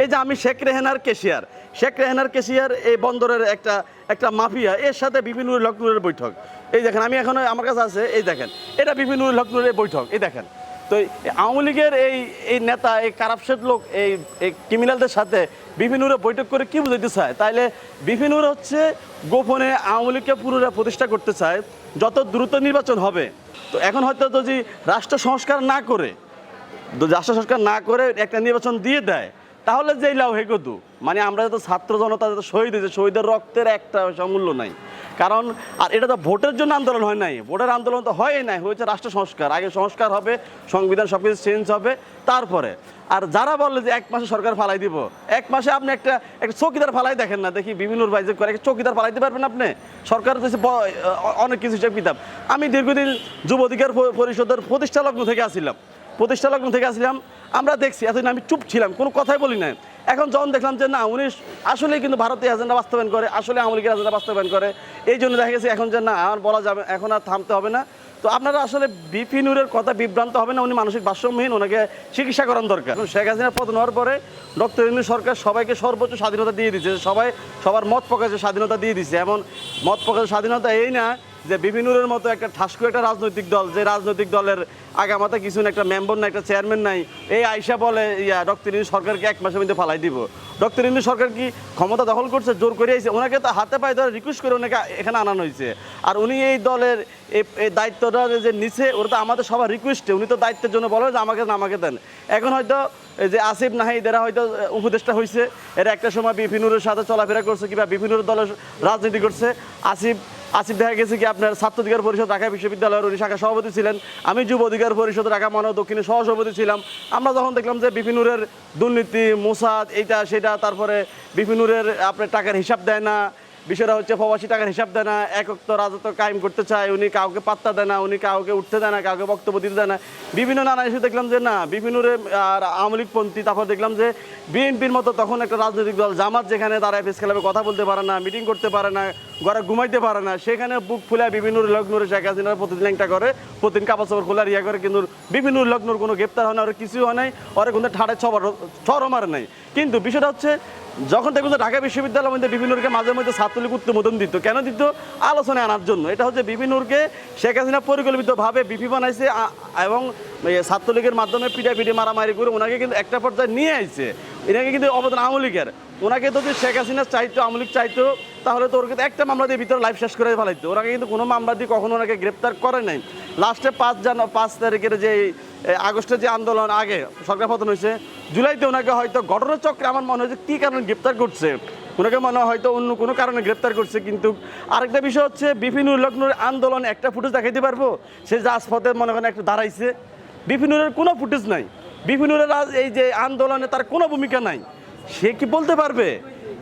এই যে আমি শেখ রেহানার কেশিয়ার। শেখ রেহানার কেশিয়ার এই বন্দরের একটা একটা মাফিয়া। এর সাথে বিভিন্ন লক্ষ্ণৌরের বৈঠক। এই দেখেন, আমি এখন, আমার কাছে আছে, এই দেখেন। এটা বিভিন্ন লক্ষ্ণৌরের বৈঠক, এই দেখেন। তো আওয়ামী লীগের এই এই নেতা, এই কারাপসের লোক, এই এই ক্রিমিনালদের সাথে বিভিন্নরা বৈঠক করে কি বুঝাইতে চায়? তাইলে বিভিন্নরা হচ্ছে গোপনে আওয়ামী লীগকে পুনরায় প্রতিষ্ঠা করতে চায়, যত দ্রুত নির্বাচন হবে। তো এখন হয়তো যদি রাষ্ট্র সংস্কার না করে রাষ্ট্র সংস্কার না করে একটা নির্বাচন দিয়ে দেয় তাহলে যেই লাভ হে কদু? মানে আমরা তো ছাত্র জনতা যত শহীদ হয়েছে, শহীদের রক্তের একটা সমূল্য নাই। কারণ, আর এটা তো ভোটের জন্য আন্দোলন হয় নাই। ভোটের আন্দোলন তো হয় নাই, হয়েছে রাষ্ট্র সংস্কার। আগে সংস্কার হবে, সংবিধান সব কিছু চেঞ্জ হবে, তারপরে। আর যারা বললে যে এক মাসে সরকার ফালাই দিব, এক মাসে আপনি একটা একটা চৌকিদার ফালাই দেখেন না, দেখি বিভিন্ন বাইজে করে চৌকিদার ফালাইতে পারবেন আপনি? সরকার হচ্ছে অনেক কিছু হিসাব কিতাব। আমি দীর্ঘদিন যুব অধিকার পরিষদের প্রতিষ্ঠা লগ্ন থেকে আসছিলাম প্রতিষ্ঠা লগ্ন থেকে আসলাম। আমরা দেখছি, এতদিন আমি চুপ ছিলাম, কোনো কথাই বলি না এখন যখন দেখলাম যে না, উনি আসলেই কিন্তু ভারতীয় এজেন্ডা বাস্তবায়ন করে, আসলে আওয়ামী লীগের এজেন্ডা বাস্তবায়ন করে, এই জন্য দেখা গেছে এখন যে না, আর বলা যাবে, এখন আর থামতে হবে না। তো আপনারা আসলে বিপি নূরের কথা বিভ্রান্ত হবে না, উনি মানসিক ভারসাম্যহীন, ওনাকে চিকিৎসা করার দরকার। শেখ হাসিনার পতন হওয়ার পরে ডক্টর ইন্দু সরকার সবাইকে সর্বোচ্চ স্বাধীনতা দিয়ে দিচ্ছে সবাই সবার মত প্রকাশের স্বাধীনতা দিয়ে দিচ্ছে এমন মত প্রকাশের স্বাধীনতা এই না যে বিভিন্নরের মতো একটা ঠাসকু একটা রাজনৈতিক দল, যে রাজনৈতিক দলের আগামাতে কিছু না একটা মেম্বার না, একটা চেয়ারম্যান নাই, এই আইসা বলে, ইয়া, ডক্টর ইন্দু সরকারকে এক মাসের মধ্যে ফালাই দিব। ডক্টর ইন্দু সরকার কি ক্ষমতা দখল করছে, জোর করে আইছে? ওনাকে তো হাতে পায়ে ধরে রিকোয়েস্ট করে ওনাকে এখানে আনানো হয়েছে আর উনি এই দলের এই দায়িত্বটা যে নিছে, ওরা তো আমাদের সবার রিকোয়েস্টে উনি তো দায়িত্বের জন্য বলে যে আমাকে দেন আমাকে দেন। এখন হয়তো যে আসিফ নাহিদ, এরা হয়তো উপদেষ্টা হয়েছে এরা একটা সময় বিপিনুরের সাথে চলাফেরা করছে কিংবা বিপিনুর দলের রাজনীতি করছে। আসিফ আসিফ দেখা গেছে কি আপনার ছাত্র অধিকার পরিষদ ঢাকা বিশ্ববিদ্যালয়ের উনি শাখা সভাপতি ছিলেন। আমি যুব অধিকার পরিষদ ঢাকা মানব দক্ষিণে সহসভাপতি ছিলাম। আমরা যখন দেখলাম যে বিপিনুরের দুর্নীতি, মোসাদ, এইটা, সেটা, তারপরে বিপিনুরের আপনার টাকার হিসাব দেয় না বিষয়টা হচ্ছে প্রবাসী টাকার হিসাব দেয় না একক তো রাজত্ব কায়েম করতে চায়, উনি কাউকে পাত্তা দেয় না, উনি কাউকে উঠতে দেয় না, কাউকে বক্তব্য দিতে দেয় না। বিভিন্ন নানা ইস্যু দেখলাম যে না বিভিন্নরে আর আওয়ামী লীগপন্থী তারপর দেখলাম যে বিএনপির মতো তখন একটা রাজনৈতিক দল, জামাত যেখানে তারা এফএস ক্লাবে কথা বলতে পারে না, মিটিং করতে পারে না, ঘরে ঘুমাইতে পারে না, সেখানে বুক ফুলে বিভিন্ন লগ্নরে শেখ হাসিনার প্রতিদিন একটা করে প্রতিদিন কাপড় চাপড় খোলা ইয়া করে, কিন্তু বিভিন্ন লগ্নর কোনো গ্রেপ্তার হয় না, ওর কিছু হয় নাই, ওরা কিন্তু ঠাড়ে ছবার, ছড় মারে নাই। কিন্তু বিষয়টা হচ্ছে যখন দেখবেন যে ঢাকা বিশ্ববিদ্যালয়ের মধ্যে বিভিন্নকে মাঝে মধ্যে ছাত্রলীগ উত্তমোদন দিত, কেন দিত? আলোচনায় আনার জন্য। এটা হচ্ছে বিভিন্নকে শেখ হাসিনা পরিকল্পিতভাবে বিপি বানাইছে এবং ছাত্রলীগের মাধ্যমে পিঠে মারামারি করে ওনাকে কিন্তু একটা পর্যায়ে নিয়ে আইছে। এনাকে কিন্তু অবদান আওয়ামী ওনাকে যদি শেখ হাসিনা চাইতো, আওয়ামী লীগ চাইতো, তাহলে তো ওর কিন্তু একটা মামলা দিয়ে ভিতরে লাইফ শেষ করে ফেলাইতো। ওনাকে কিন্তু কোনো মামলা দিয়ে কখনো ওনাকে গ্রেপ্তার করে নাই। লাস্টে পাঁচ জান, পাঁচ তারিখের যে আগস্টের যে আন্দোলন আগে সরকার পতন হয়েছে, জুলাইতে ওনাকে হয়তো ঘটনাচক্রে আমার মনে হয়েছে কী কারণে গ্রেপ্তার করছে? ওনাকে মনে হয় হয়তো অন্য কোনো কারণে গ্রেপ্তার করছে, কিন্তু আরেকটা বিষয় হচ্ছে, বিভিন্ন লগ্নের আন্দোলন একটা ফুটেজ দেখাইতে পারব? সে রাজপথে মনে করেন একটু দাঁড়াইছে। বিভিন্নের কোনো ফুটেজ নাই। বিভিন্নের এই যে আন্দোলনে তার কোনো ভূমিকা নাই। সে কি বলতে পারবে?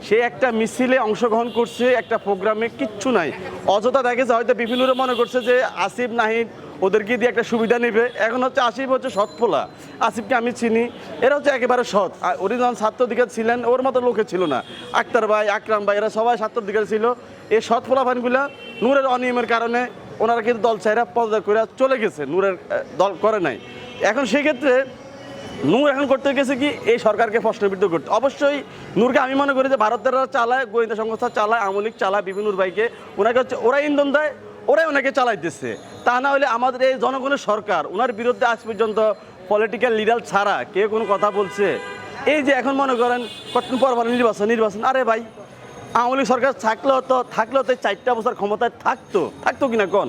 সে একটা মিছিলে অংশগ্রহণ করছে, একটা প্রোগ্রামে কিচ্ছু নাই। অযথা দেখেছে হয়তো বিভিন্ন মনে করছে যে আসিফ নাহিদ ওদেরকে দিয়ে একটা সুবিধা নেবে? এখন হচ্ছে আসিফ হচ্ছে সৎফোলা আসিফকে আমি চিনি, এরা হচ্ছে একেবারে সৎ। উনি যখন দিকে ছিলেন, ওর মতো লোকে ছিল না। আক্তার ভাই, আকরাম ভাই, এরা সবাই ছাত্র দিকে ছিল। এই সৎফোলা ফানগুলা নূরের অনিয়মের কারণে ওনারা কিন্তু দল চাইরা পদত্যাগ করে চলে গেছে, নূরের দল করে নাই। এখন সেক্ষেত্রে নূর এখন করতে গেছে কি, এই সরকারকে প্রশ্নবিদ্ধ করতে। অবশ্যই নূরকে আমি মনে করি যে ভারতের চালায়, গোয়েন্দা সংস্থা চালায় আমলিক চালায় বিভিন্ন ভাইকে ওনাকে হচ্ছে ওরা ইন্ধন দেয় ওরাই ওনাকে চালাইতেছে। তা না হলে আমাদের এই জনগণের সরকার, ওনার বিরুদ্ধে আজ পর্যন্ত পলিটিক্যাল লিডার ছাড়া কে কোনো কথা বলছে। এই যে এখন মনে করেন, কতদিন পরবার পর নির্বাচন নির্বাচন, আরে ভাই, আওয়ামী সরকার থাকলেও তো থাকলেও তো চারটা বছর ক্ষমতায় থাকতো থাকতো কিনা কোন?